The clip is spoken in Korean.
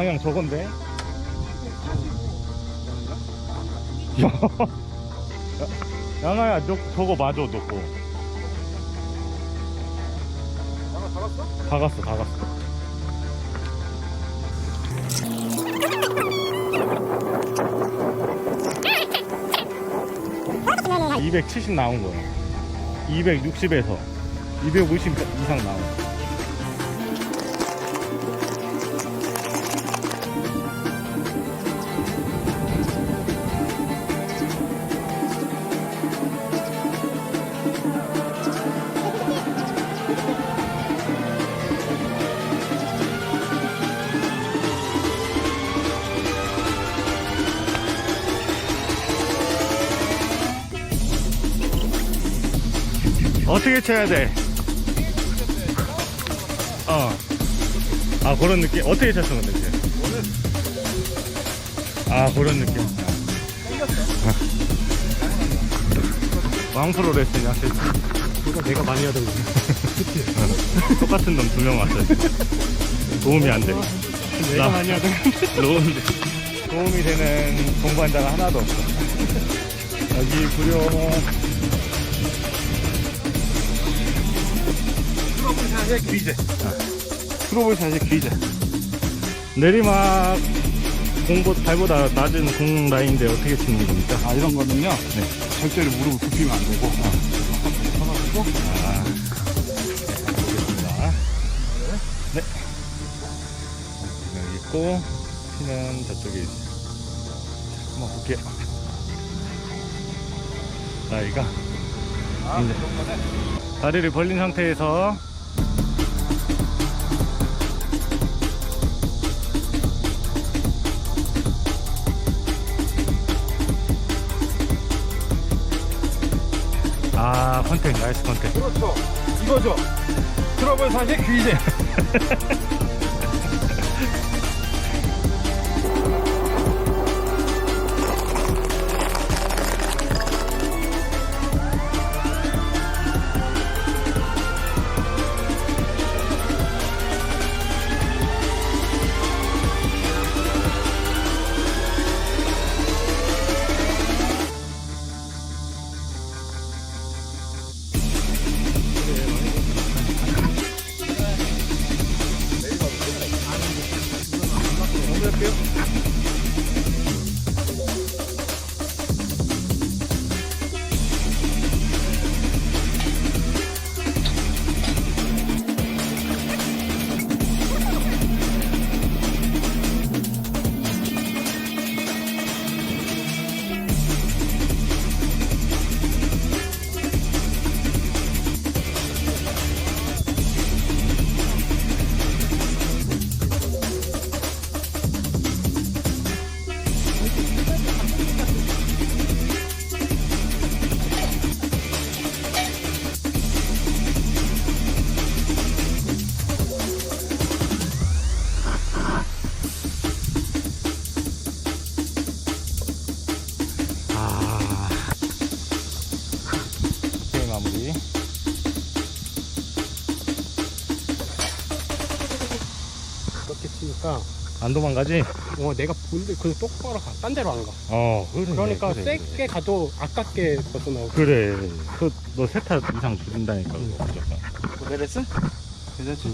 방향 저건데? 야, 양아야, 너, 저거 맞아, 너 거. 다 갔어, 다 갔어. (270) 나온 거야 (260에서) (250) 이상 나온 거야 어떻게 쳐야 돼? 어. 아, 그런 느낌? 어떻게 쳤어, 근데 이제? 아, 그런 느낌. 왕프로 레슨이야, 그거 내가 많이 하던 거. 똑같은 놈 두 명 왔어요. 도움이 안 돼. 내가 나- 많이 하던 거. 로운데. 도움이 되는 공부한자가 하나도 없어. 여기 구려. 사실 귀재. 프로볼 사실 귀자. 내리막 공보 발보다 낮은 공 라인인데 어떻게 치는 겁니까? 아, 이런 거는요. 절대로 무릎을 굽히면 안 되고. 서가지고. 아, 보겠습니다. 네. 여기 있고, 피는 저쪽에 있어요. 자, 한번 볼게요. 나이가 아, 이제. 그런 거네. 다리를 벌린 상태에서 아 컨택 나이스 컨택 그렇죠. 이거죠. 트러블 사실 귀재. 치니까. 안 도망가지? 어, 내가 본데 그 똑바로 가. 딴 데로 안 가. 어 그래 그러니까 그래, 세게 그래. 가도 아깝게 벗어나오고. 그래 그너 세타 이상 줄인다니까 그거 무조건 내 레슨? 괜찮지?